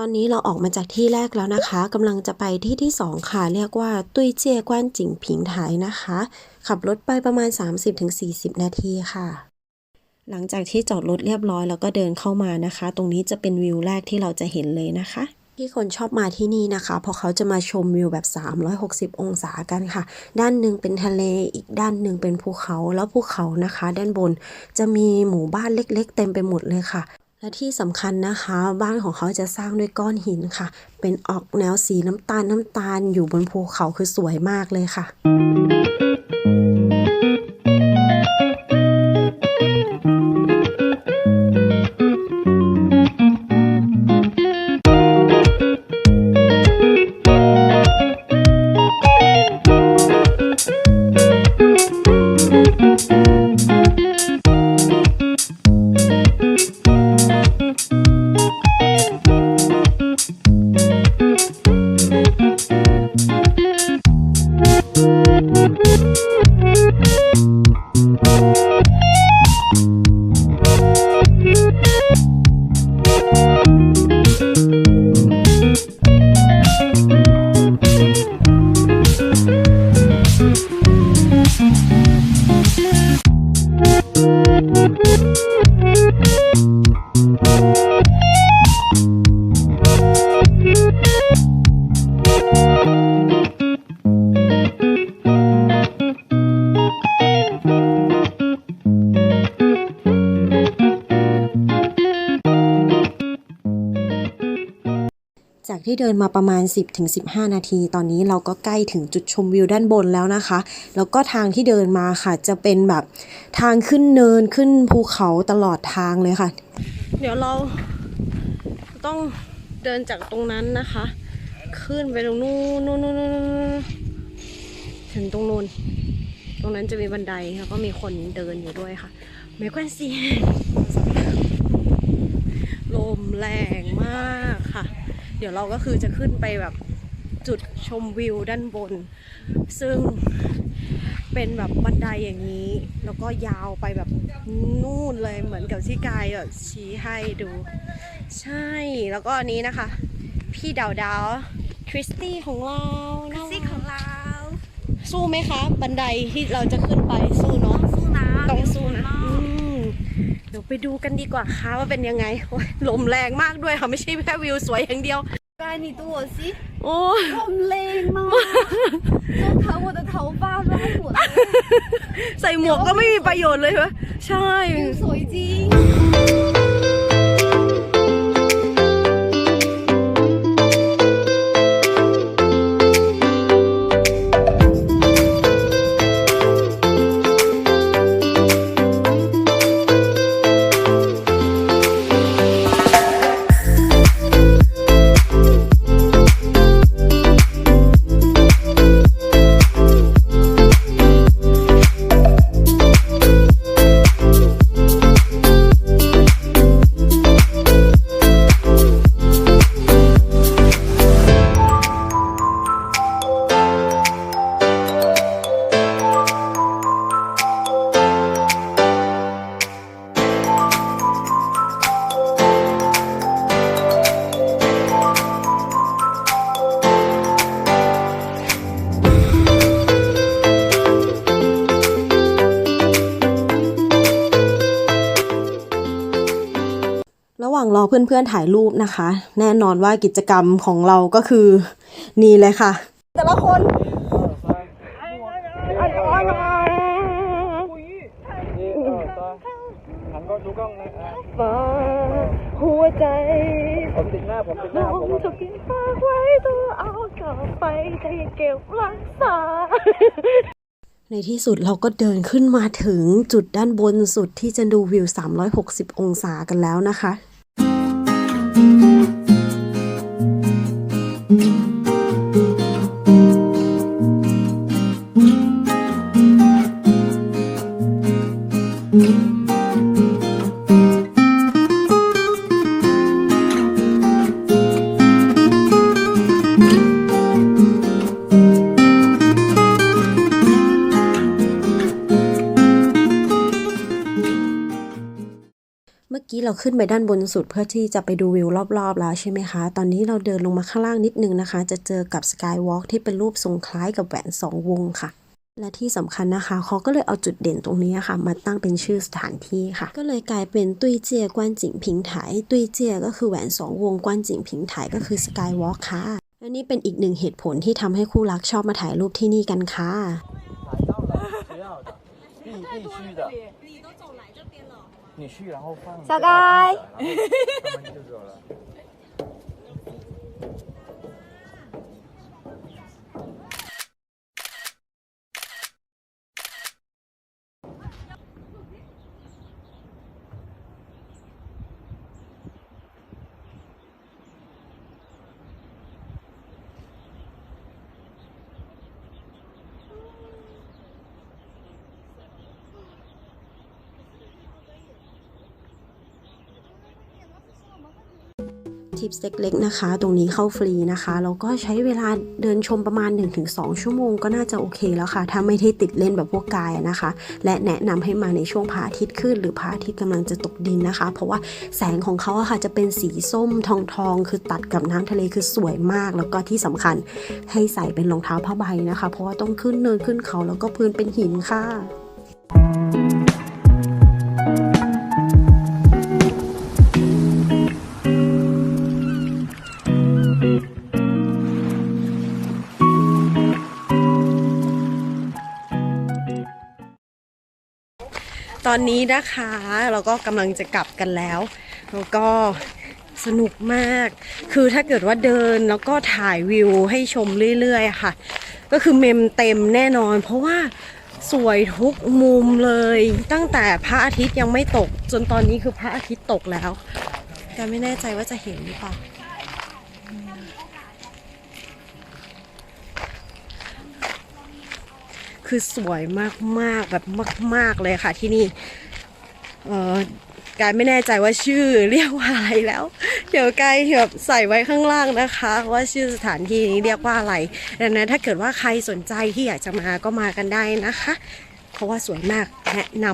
ตอนนี้เราออกมาจากที่แรกแล้วนะคะกำลังจะไปที่ที่สองค่ะ เรียกว่า ตุ้ยเจี้ยกว้านจิงผิงไถนะคะ ขับรถไปประมาณ 30-40 นาทีค่ะ หลังจากที่จอดรถเรียบร้อยแล้วก็เดินเข้ามานะคะ ตรงนี้จะเป็นวิวแรกที่เราจะเห็นเลยนะคะ ที่คนชอบมาที่นี่นะคะ เพราะเขาจะมาชมวิวแบบ 360 องศากันค่ะ ด้านหนึ่งเป็นทะเลอีกด้านหนึ่งเป็นภูเขาแล้วภูเขานะคะ ด้านบนจะมีหมู่บ้านเล็ก ๆ เต็มไปหมดเลยค่ะ และที่สำคัญนะคะ บ้านของเขาจะสร้างด้วยก้อนหินค่ะ เป็นออกแนวสีน้ำตาลน้ำตาลอยู่บนภูเขาคือสวยมากเลยค่ะ Música ที่เดินมาประมาณ 10-15 นาที ตอนนี้เราก็ใกล้ถึงจุดชมวิวด้านบนแล้วนะคะ แล้วก็ทางที่เดินมาค่ะจะเป็นแบบทางขึ้นเนินขึ้นภูเขาตลอดทางเลยค่ะ เดี๋ยวเราต้องเดินจากตรงนั้นนะคะ ขึ้นไปตรงนู้นนู้นนู้นถึงตรงนู้นตรงนั้นจะมีบันไดแล้วก็มีคนเดินอยู่ด้วยค่ะไม่ควรสิลมแรงมากค่ะ เดี๋ยวเราก็คือจะขึ้นไปแบบจุดชมวิวด้านบน ซึ่งเป็นแบบบันไดอย่างนี้ แล้วก็ยาวไปแบบนู่นเลยเหมือนกับที่กายแบบชี้ให้ดู ใช่แล้วก็อันนี้นะคะ พี่ดาวดาวคริสตี้ของเราน่ารักซี่ของเรา สู้ไหมคะ บันไดที่เราจะขึ้นไปสู้เนาะสู้นะ ต้องสู้นะอืมเดี๋ยว ไปดูกันดีกว่าค่ะว่าเป็นยังไงลมแรงมากด้วยค่ะไม่ใช่แค่วิวสวยอย่างเดียวกายนี่ตัวสิโอ้ลมแรงมากจนทั้งหมดเท้าบ้าร้อนหมดใส่หมวกก็ไม่มีประโยชน์เลยวะใช่ สวยจริง งรอเพื่อนๆถ่ายรูปนะคะ แน่นอนว่ากิจกรรมของเราก็คือนี่เลยค่ะ แต่ละคนหัวใจผมติดหน้าผมติดหน้าผมจะกินฝากไว้ตัวเอากลับไปใจเก็บรักษาในที่สุดเราก็เดินขึ้นมาถึงจุดด้านบนสุดที่จะดูวิว 360 องศากันแล้วนะคะ「thank you. กี้เราขึ้นไปด้านบนสุดเพื่อที่จะไปดูวิวรอบๆแล้วใช่ไหมคะ ตอนนี้เราเดินลงมาข้างล่างนิดนึงนะคะ จะเจอกับสกายวอล์กที่เป็นรูปทรงคล้ายกับแหวนสองวงค่ะ และที่สำคัญนะคะ เขาก็เลยเอาจุดเด่นตรงนี้ค่ะ มาตั้งเป็นชื่อสถานที่ค่ะ ก็เลยกลายเป็นตุ้ยเจียกวนจิงพิงไถตุ้ยเจียก็คือแหวนสองวงกวนจิงพิงไถก็คือสกายวอล์กค่ะและนี่เป็นอีกหนึ่งเหตุผลที่ทำให้คู่รักชอบมาถ่ายรูปที่นี่กันค่ะ 你去然后放。小该 ทิปเล็กๆนะคะ ตรงนี้เข้าฟรีนะคะแล้วก็ใช้เวลาเดินชมประมาณ 1-2 ชั่วโมงก็น่าจะโอเคแล้วค่ะ ถ้าไม่ได้ติดเล่นแบบพวกกายนะคะ และแนะนำให้มาในช่วงพระอาทิตย์ขึ้น หรือพระอาทิตย์กำลังจะตกดินนะคะ เพราะว่าแสงของเขาอะค่ะจะเป็นสีส้มทองทองๆคือตัดกับน้ำทะเลคือสวยมาก แล้วก็ที่สำคัญให้ใส่เป็นรองเท้าผ้าใบนะคะ เพราะว่าต้องขึ้นเนินขึ้นเขาแล้วก็พื้นเป็นหินค่ะ ตอนนี้นะคะเราก็กำลังจะกลับกันแล้ว แล้วก็สนุกมาก คือถ้าเกิดว่าเดินแล้วก็ถ่ายวิวให้ชมเรื่อยๆค่ะ ก็คือเมมเต็มแน่นอน เพราะว่าสวยทุกมุมเลย ตั้งแต่พระอาทิตย์ยังไม่ตก จนตอนนี้คือพระอาทิตย์ตกแล้ว แต่ไม่แน่ใจว่าจะเห็นหรือเปล่า คือสวยมากๆแบบมาก ๆเลยค่ะที่นี่เออกายไม่แน่ใจว่าชื่อเรียกว่าอะไรแล้ว เดี๋ยวกายแบบใส่ไว้ข้างล่างนะคะ ว่าชื่อสถานที่นี้เรียกว่าอะไรดังนั้นถ้าเกิดว่าใครสนใจที่อยากจะมาก็มากันได้นะคะ เพราะว่าสวยมากแนะน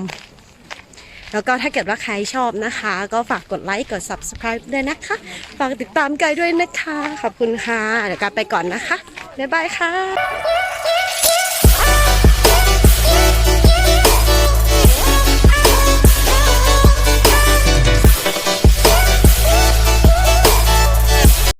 ำแล้วก็ถ้าเกิดว่าใครชอบนะคะ ก็ฝากกดไลค์กด subscribe ด้วยนะคะ ฝากติดตามกายด้วยนะคะ ขอบคุณค่ะ เดี๋ยวกายไปก่อนนะคะ บ๊ายบายค่ะ